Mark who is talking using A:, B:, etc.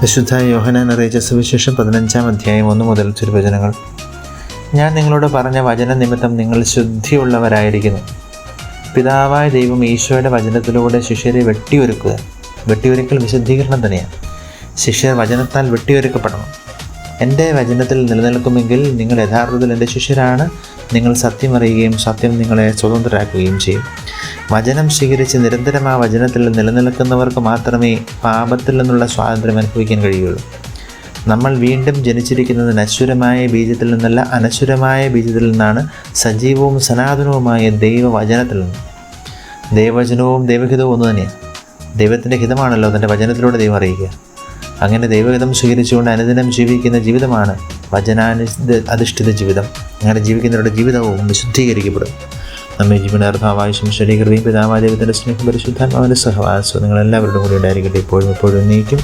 A: വിശുദ്ധ യോഹനാൻ അറിയിച്ച സുവിശേഷം പതിനഞ്ചാം അധ്യായം ഒന്ന് മുതൽ തിരുവചനങ്ങൾ. ഞാൻ നിങ്ങളോട് പറഞ്ഞ വചന നിമിത്തം നിങ്ങൾ ശുദ്ധിയുള്ളവരായിരിക്കുന്നു. പിതാവായ ദൈവം ഈശോയുടെ വചനത്തിലൂടെ ശിഷ്യരെ വെട്ടിയൊരുക്കുക. വെട്ടിയൊരുക്കൽ വിശുദ്ധീകരണം തന്നെയാണ്. ശിഷ്യർ വചനത്താൽ വെട്ടിയൊരുക്കപ്പെടണം. എന്റെ വചനത്തിൽ നിലനിൽക്കുമെങ്കിൽ നിങ്ങൾ യഥാർത്ഥത്തിൽ എന്റെ ശിഷ്യരാണ്. നിങ്ങൾ സത്യം അറിയുകയും സത്യം നിങ്ങളെ സ്വതന്ത്രരാക്കുകയും ചെയ്യും. വചനം സ്വീകരിച്ച് നിരന്തരം ആ വചനത്തിൽ നിലനിൽക്കുന്നവർക്ക് മാത്രമേ പാപത്തിൽ നിന്നുള്ള സ്വാതന്ത്ര്യം അനുഭവിക്കാൻ കഴിയുള്ളൂ. നമ്മൾ വീണ്ടും ജനിച്ചിരിക്കുന്നത് നശ്വരമായ ബീജത്തിൽ നിന്നല്ല അനശ്വരമായ ബീജത്തിൽ നിന്നാണ്. സജീവവും സനാതനവുമായ ദൈവവചനത്തിൽ നിന്ന്. ദൈവവചനവും ദൈവഹിതവും ഒന്ന് തന്നെയാണ് ദൈവത്തിന്റെ ഹിതമാണല്ലോ തന്റെ വചനത്തിലൂടെ ദൈവം അറിയിക്കുക. അങ്ങനെ ദൈവഹിതം സ്വീകരിച്ചുകൊണ്ട് അനുദിനം ജീവിക്കുന്ന ജീവിതമാണ് വചനാനി അധിഷ്ഠിത ജീവിതം. അങ്ങനെ ജീവിക്കുന്നവരുടെ ജീവിതവും വിശുദ്ധീകരിക്കപ്പെടും. നമ്മെ ജീവനാർത്ഥമാവശ്യം ശരീകൃതയും പിതാമാദേവത്തിന്റെ സ്നേഹം പരിശുദ്ധാത്മാവിന്റെ സഹവാസം നിങ്ങളെല്ലാവരുടെ കൂടെ ഉണ്ടായിരിക്കട്ടെ. ഇപ്പോഴും എപ്പോഴും നീക്കും